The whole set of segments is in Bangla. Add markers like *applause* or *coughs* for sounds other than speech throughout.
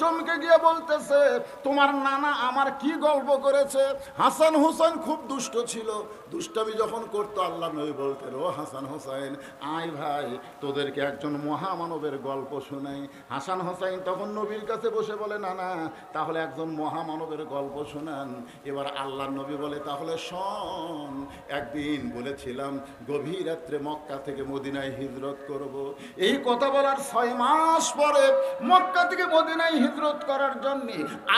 চমকে গিয়ে বলতেছে, তোমার নানা আমার কি গল্প করেছে? হাসান হোসেন খুব দুষ্ট ছিল। দুষ্টামি যখন করতো, আল্লাহ নবী বলতেন, ও হাসান হোসেন, আয় ভাই, তোদেরকে একজন মহামানবের গল্প শোনাই। হাসান হোসেন তখন নবীর কাছে বসে বলে না না তাহলে একজন মহামানবের গল্প শোনান। এবার আল্লাহ নবী বলে, তাহলে শোন, একদিন বলেছিলাম, গভীর রাত্রে মক্কা থেকে মদিনায় হিজরত করব। এই কথা বলার ছয় মাস পরে মক্কা থেকে মদিনায় হিজরত করার জন্য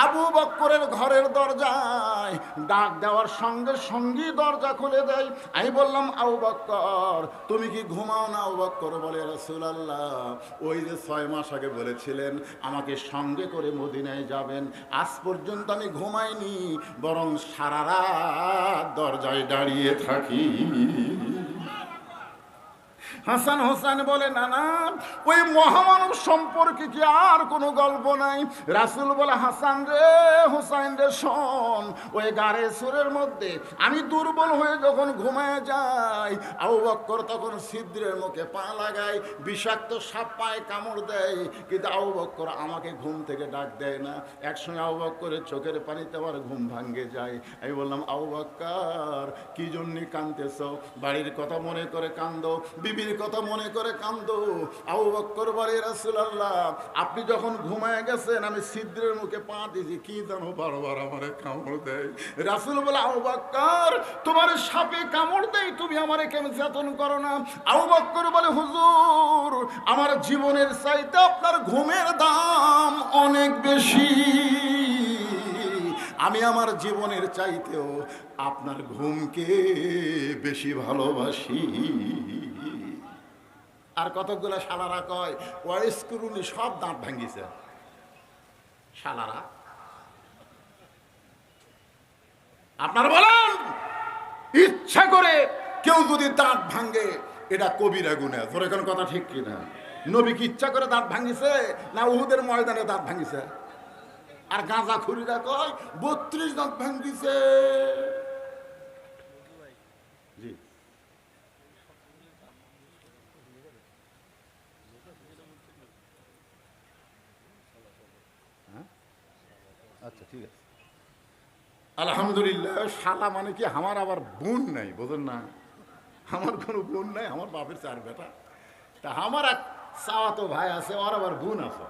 আবু বক্করের ঘরের দরজায় ডাক দেওয়ার সঙ্গে সঙ্গী দরজা খুলে দেয়। আমি বললাম, আবু বক্কর, তুমি কি ঘুমাও না? আবু বক্কর বলে, রসুলাল্লাহ, ওই যে ছয় মাস আগে বলেছিলেন, আমাকে সঙ্গে করে মদিনায় যাবেন। আজ পর্যন্ত আমি ঘুমাইনি, বরং সারা রাত দরজায় দাঁড়িয়ে থাকি। হাসান হোসেন বলে, না না, ওই মহামানব সম্পর্কে কি আর কোনো গল্প নাই? রাসুল বলে, হাসান রে, হোসাইন রে, শোন, ওই গাড়ে সুরের মধ্যে আমি দুর্বল হয়ে যখন ঘুমায় যাই, আবু বক্কর তখন ছিদ্রের মুখে পা লাগায়, বিষাক্ত সাপ পায়ে কামড় দেয়, কিন্তু আবু বক্কর আমাকে ঘুম থেকে ডাক দেয় না। একসঙ্গে আবু বক্করের চোখের পানিতে আমার ঘুম ভাঙ্গে যায়। আমি বললাম, আবু বক্কর, কি জন্যে কান্দতেছ বাড়ির কথা মনে করে কান্দো বিবির কথা মনে করে কান্দো রাসূলুল্লাহ, আপনি যখন ঘুমায় গেছেন, আমি ছিদ্রের মুখে পা দিয়েছি। কি জানো বারবার আমারে কামড় দেয়। রাসূল বলে, আবু বক্কর, তোমার সাপে কামড় দেয়, তুমি আমারে কেন চেতন করো না? আবু বক্কর বলে, হুজুর, আমার জীবনের চাইতে আপনার ঘুমের দাম অনেক বেশি। আমি আমার জীবনের চাইতেও আপনার ঘুমকে বেশি ভালোবাসি। আর কতগুলো শালারা কয় ওয়াইস সব দাঁত ভাঙ্গিছে। শালারা। আপনারা বলেন, ইচ্ছা করে কেউ যদি দাঁত ভাঙ্গে, এটা কবিরা গুণে। তোর এখন কথা ঠিক কিনা? নবী কি ইচ্ছা করে দাঁত ভাঙ্গিছে, না উহুদের ময়দানে দাঁত ভাঙিছে আর গাঁজা খুরিরা কয়, বত্রিশ দাঁত ভাঙ্গিছে। আচ্ছা ঠিক আছে। আলহামদুলিল্লাহ, শালা মানে কি আমার আবার বোন নাই, বোঝেন না? আমার কোনো বোন নাই, আমার বাপের চার বেটা। তা আমার এক চাওয়াতো ভাই আছে, ওর আবার বোন আছে।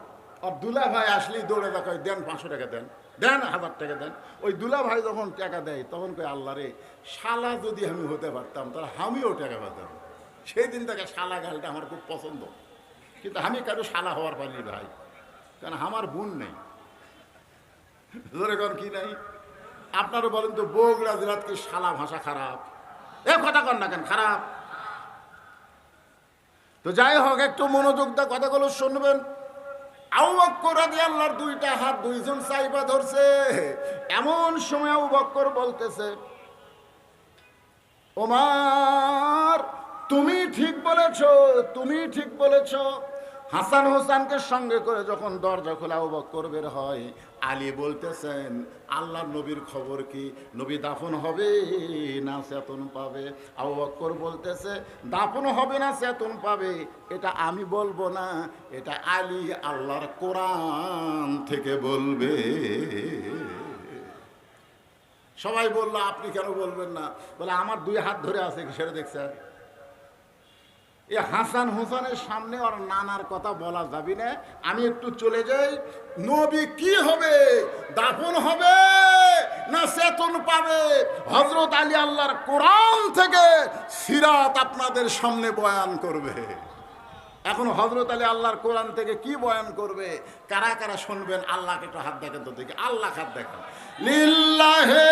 আর দুলা ভাই আসলেই দৌড়ে দেখা দেন পাঁচশো টাকা দেন দেন হাজার টাকা দেন। ওই দুলা ভাই যখন টাকা দেয়, তখন কই আল্লাহ রে, শালা যদি আমি হতে পারতাম, তাহলে আমিও টাকা পেতাম। সেই দিন থেকে শালা গালটা আমার খুব পছন্দ। কিন্তু আমি কারও শালা হওয়ার পারিনি ভাই, কারণ আমার বোন নেই। কর কি নাই? আপনারও বলেন তো, বগুড়া জেলাত কি শালা ভাষা খারাপ? এ কথা কর না কেন, খারাপ? তো যাই হোক, একটু মনোযোগ দা কথাগুলো শুনবেন। আবু বক্কর রাদিয়াল্লাহর দুইটা হাত দুইজন সাইবা ধরছে। এমন সময় বক্কর বলতেছে, ওমার, তুমি ঠিক বলেছ, তুমি ঠিক বলেছ হাসান হোসেনকে সঙ্গে করে যখন দরজা খোলা আবু বক্কর বের হয়, আলী বলতেছেন, আল্লাহ নবীর খবর কি? নবী দাফন হবে না চেতন পাবে? আবু বক্কর বলতেছে, দাফন হবে না চেতন পাবে। এটা আমি বলব না, এটা আলী আল্লাহর কোরআন থেকে বলবে। সবাই বলল, আপনি কেন বলবেন না? বলে, আমার দুই হাত ধরে আছে সেটা দেখছেন? এ হাসান হোসেনের সামনে ওর নানার কথা বলা যাবি না। আমি একটু চলে যাই। নবী কি হবে? দাফন হবে না চেতন পাবে? হজরত আলী আল্লাহর কোরআন থেকে সিরাত আপনাদের সামনে বয়ান করবে। এখন হজরত আলী আল্লাহর কোরআন থেকে কি বয়ান করবে? কারা কারা শুনবেন? আল্লাহকে একটু হাত দেখেন তো দেখি। আল্লাহ হাত দেখেন। লিল্লাহে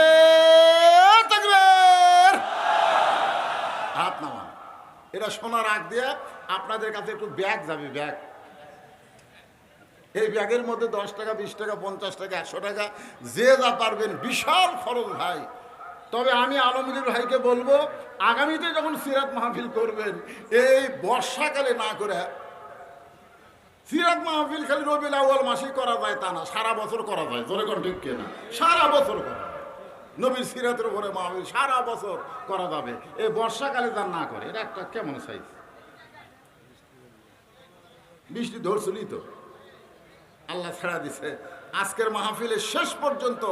হাত নামান এটা শোনার আগ দিয়ে আপনাদের কাছে একটু ব্যাগ যাবে, ব্যাগ। এই ব্যাগের মধ্যে দশ টাকা, বিশ টাকা, পঞ্চাশ টাকা, একশো টাকা, যে যা পারবেন, বিশাল খরচ ভাই। তবে আমি আলমগীর ভাইকে বলব, আগামীতে যখন সিরাত মাহফিল করবেন, এই বর্ষাকালে না করে, সিরাত মাহফিল খালি রবিল আউয়াল মাসেই করা যায় তা না, সারা বছর করা যায়। জোরে কোন ঠিক না সারা বছর করা। নবীর সিরাতের উপরে মাহফিল সারা বছর করা যাবে। এই বর্ষাকালে তার না করে, এটা একটা কেমন সাইজ বৃষ্টি ধরছিলি তো। আল্লাহ ছেড়া দিছে। আজকের মাহফিলের শেষ পর্যন্ত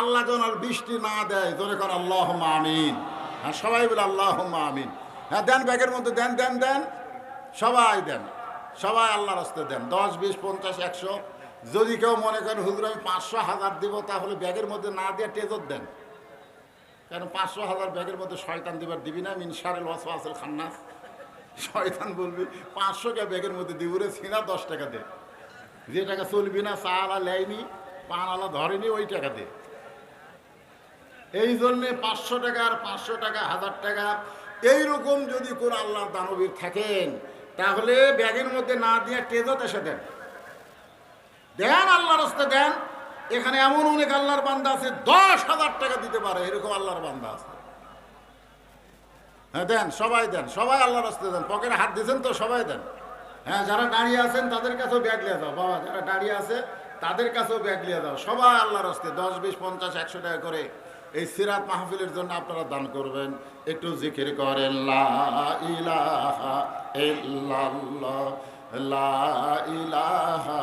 আল্লাহ যেন আর বৃষ্টি না দেয় ধরে কর আল্লাহ আমিন। হ্যাঁ সবাই বলে আল্লাহ আমিন। হ্যাঁ দেন ব্যাগের মধ্যে দেন দেন দেন। সবাই দেন। সবাই আল্লাহ রাস্তে দেন। দশ, বিশ, পঞ্চাশ, একশো। যদি কেউ মনে করেন, হুজুর, আমি পাঁচশো হাজার দিব, তাহলে ব্যাগের মধ্যে না দিয়ে টেজর দেন। কেন পাঁচশো হাজার ব্যাগের মধ্যে শয়তান দিবার দিবি না? মিনসারেল ওয়াসওয়াসেল খান্নাস। শয়তান বলবি, পাঁচশো কে ব্যাগের মধ্যে দিব রে, সিনা দশ টাকা দে। যে টাকা চলবি না, চা আলা লেয়নি, পান আলা ধরেনি, ওই টাকা দে। এই জন্যে পাঁচশো টাকা আর পাঁচশো টাকা, হাজার টাকা, এইরকম যদি কোন আল্লাহ দানবীর থাকেন, তাহলে ব্যাগের মধ্যে না দিয়ে টেজত এসে দেন। দেন আল্লাহ রাস্তা দেন। এখানে এমন অনেক আল্লাহর বান্দা আছে, দশ হাজার টাকা দিতে পারে, এরকম আল্লাহর বান্দা আছে। হ্যাঁ দেন, সবাই দেন, সবাই আল্লাহর রাস্তা দেন। পকেটে হাত দিয়েছেন তো, সবাই দেন। হ্যাঁ যারা দাঁড়িয়ে আছেন, তাদের কাছেও ব্যাগ লিয়ে দাও বাবা, যারা দাঁড়িয়ে আছে, তাদের কাছেও ব্যাগ লিয়ে দাও সবাই আল্লাহর রাস্তে দশ, বিশ, পঞ্চাশ, একশো টাকা করে এই সিরাত মাহফিলের জন্য আপনারা দান করবেন। একটু জিকির করেন, লা ইলাহা লা ইলাহা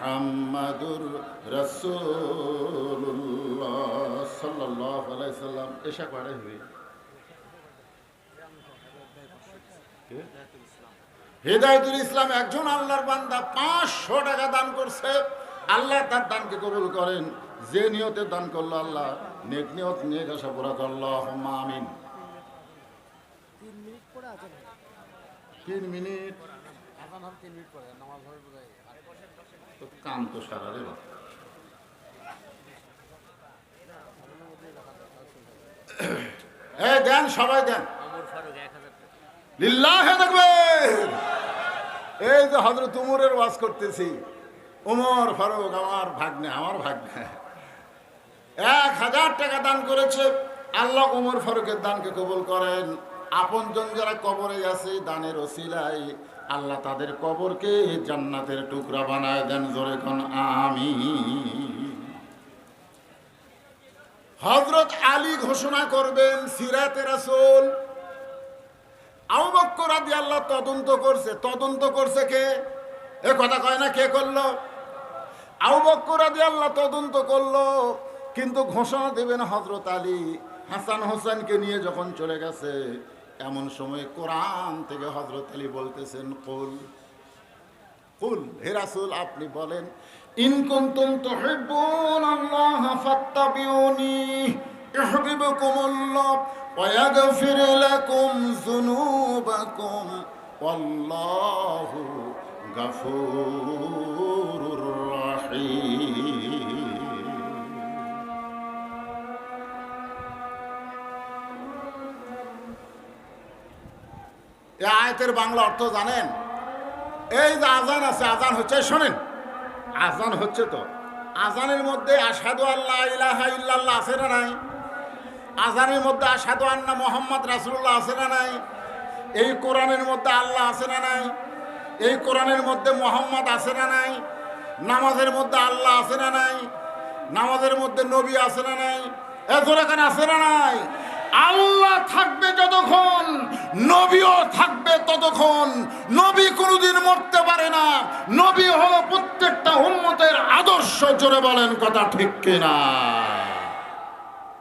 মুহাম্মাদুর রাসূলুল্লাহ সাল্লাল্লাহু আলাইহি সাল্লাম। এশা করে হবে হেদায়তুল ইসলাম একজন আল্লাহর বান্দা পাঁচশো টাকা দান করছে। আল্লাহ তার দানকে কবুল করেন। যে নিয়তে দান করল আল্লাহ, নেক নিয়ত নিয়ে আসা পুরা করল। আমিন। তিন মিনিট তিন মিনিট। তো কাম তো *coughs* দেন, সবাই দেন। এই যে হযরত উমরের ওয়াজ করতেছি। উমর ফারুক, আমার ভাগ্নে আমার ভাগ্নে। এক হাজার টাকা দান করেছে। আল্লাহ উমর ফারুকের দানকে কবুল করেন। আপনজন যারা কবরে আছে, দানের ওসিলাই আল্লাহ তাদের কবরকে জান্নাতের টুকরা বানায় দেন জোরে কোন আমি হজরত আলী ঘোষণা করবেন, সিরাতে রাসূল। আবু বক্কর রাদিয়াল্লাহু তদন্ত করছে। তদন্ত করছে কে? এ কথা কয় না কে করল? আবু বক্কর রাদিয়াল্লাহু তদন্ত করল, কিন্তু ঘোষণা দেবেন হজরত আলী। হাসান হোসেনকে নিয়ে যখন চলে গেছে এমন সময় কোরআন থেকে হজরত আলী বলতেছেন, কুল কুল, হে রাসূল, আপনি বলেন, ইন কুনতুম তুহিব্বুন আল্লাহ ফাত্তাবিউনি ইউহিব্বুকুমুল্লাহ ওয়া ইয়াগফির লাকুম যুনুবাকুম ওয়াল্লাহু গাফুরুর রাহিম। এই আয়াতের বাংলা অর্থ জানেন? এই যে আজান আছে, আজান হচ্ছে, শোনেন। আজান হচ্ছে তো। আজানের মধ্যে আসাদু আল্লাহ ইলাহা ইল্লাল্লাহ আছে না নাই? আজানের মধ্যে আসাদু আন্না মোহাম্মদ রাসুল্লাহ আছে না নাই? এই কোরআনের মধ্যে আল্লাহ আছে না নাই? এই কোরআনের মধ্যে মোহাম্মদ আছে না নাই? নামাজের মধ্যে আল্লাহ আছে না নাই? নামাজের মধ্যে নবী আছে না নাই? এত এখানে আছে না নাই? আল্লাহ থাকবে যতক্ষণ, নবীও থাকবে ততক্ষণ। নবী কোনোদিন মরতে পারে না। নবী হলো প্রত্যেকটা উম্মতের আদর্শ, জোরে বলেন কথা ঠিক কিনা।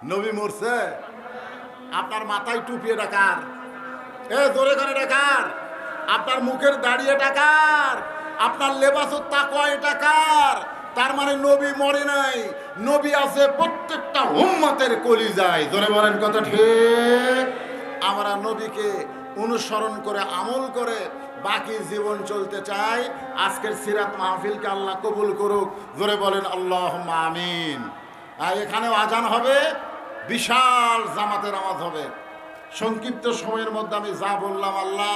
নবী মরছে? আপনার মাথায় টুপিয়ে ডাকার। এ, জোরে করে ডাকার। আপনার মুখের দাঁড়িয়ে টাকার আপনার লেবাসের তাকয় টাকার তার মানে নবী মরে নাই। নবী আছে প্রত্যেকটা উম্মতের কলি যায় জোরে বলেন কথা ঠিক? আমরা নবীকে অনুসরণ করে আমল করে বাকি জীবন চলতে চাই। আজকের সিরাত মাহফিলকে আল্লাহ কবুল করুক। জোরে বলেন আল্লাহ আমিন। আর এখানেও আজান হবে। বিশাল জামাতের নামাজ হবে। সংক্ষিপ্ত সময়ের মধ্যে আমি যা বললাম আল্লাহ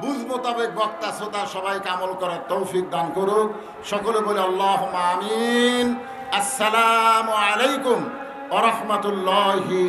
বুঝ মোতাবেক বক্তা, শ্রোতা সবাইকে আমল করার তৌফিক দান করুক। সকলে বলে আল্লাহ আমিন। আসসালামু আলাইকুম আরহামতুল্লাহ রহমতুল্লাহি